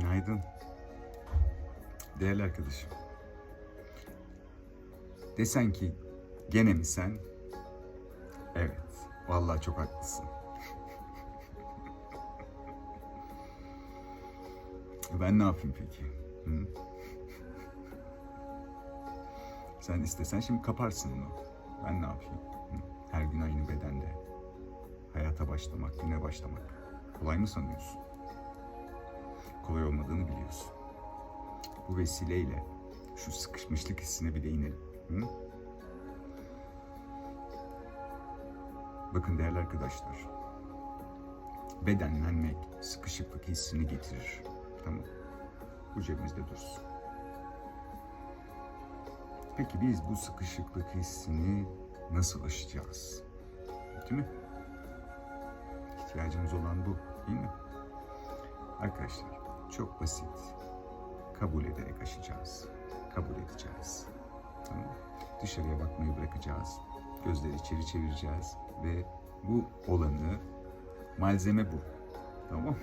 Günaydın. Değerli arkadaşım. Desen ki gene mi sen? Evet. Vallahi çok haklısın. Ben ne yapayım peki? Hı? Sen istesen şimdi kaparsın onu. Ben ne yapayım? Her gün aynı bedende. Hayata başlamak, güne başlamak. Kolay mı sanıyorsun? Kolay olmadığını biliyorsun. Bu vesileyle şu sıkışmışlık hissine bir değinelim. Hı? Bakın değerli arkadaşlar. Bedenlenmek sıkışıklık hissini getirir. Tamam. Bu cebimizde dursun. Peki biz bu sıkışıklık hissini nasıl aşacağız? Değil mi? İhtiyacımız olan bu, değil mi? Arkadaşlar, çok basit. Kabul ederek aşacağız. Kabul edeceğiz. Tamam? Dışarıya bakmayı bırakacağız. Gözleri içeri çevireceğiz ve bu olanı malzeme bu. Tamam?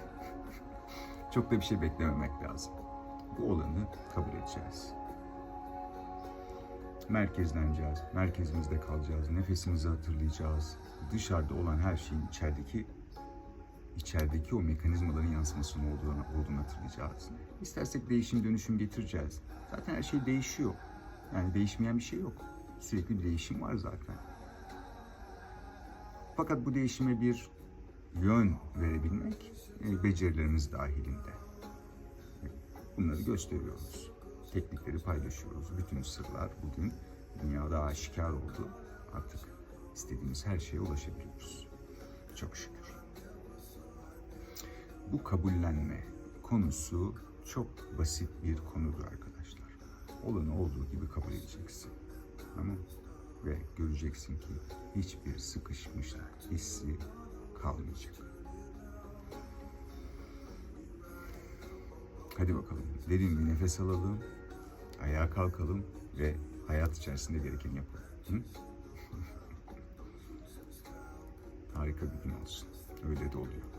Çok da bir şey beklememek lazım. Bu olanı kabul edeceğiz. Merkezleneceğiz. Merkezimizde kalacağız. Nefesimizi hatırlayacağız. Dışarıda olan her şeyin içerideki içerideki o mekanizmaların yansımasının olduğunu, olduğunu hatırlayacağız. İstersek değişim dönüşüm getireceğiz. Zaten her şey değişiyor. Yani değişmeyen bir şey yok. Sürekli bir değişim var zaten. Fakat bu değişime bir yön verebilmek e, becerilerimiz dahilinde. Bunları gösteriyoruz. Teknikleri paylaşıyoruz. Bütün sırlar bugün dünyada aşikar oldu. Artık istediğimiz her şeye ulaşabiliyoruz. Çok şükür. Bu kabullenme konusu çok basit bir konudur arkadaşlar. Olanı olduğu gibi kabul edeceksin. Tamam Ve göreceksin ki hiçbir sıkışmışlık hissi kalmayacak. Hadi bakalım derin bir nefes alalım, ayağa kalkalım ve hayat içerisinde gerekeni yapalım. Hı? Harika bir gün olsun. Öyle de oluyor.